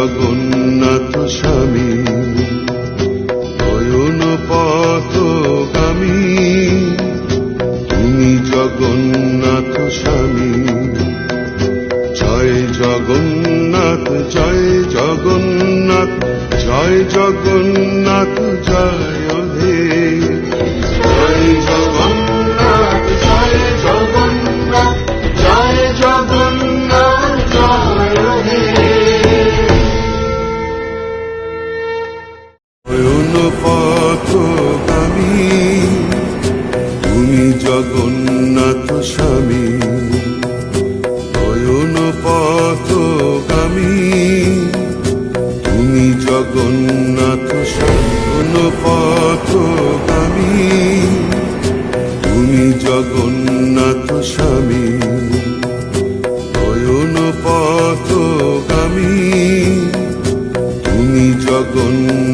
জগন্নাথ স্বামী নয়ন পথগামী। তুমি জগন্নাথ স্বামী জয় জগন্নাথ জয় জগন্নাথ জয় জগন্নাথ জয় জগন্নাথ স্বামী, নয়ন পথগামী। তুমি জগন্নাথ শয়ন পথগামী। তুমি জগন্নাথ স্বামী, নয়ন পথগামী। তুমি জগন্নাথ স্বামী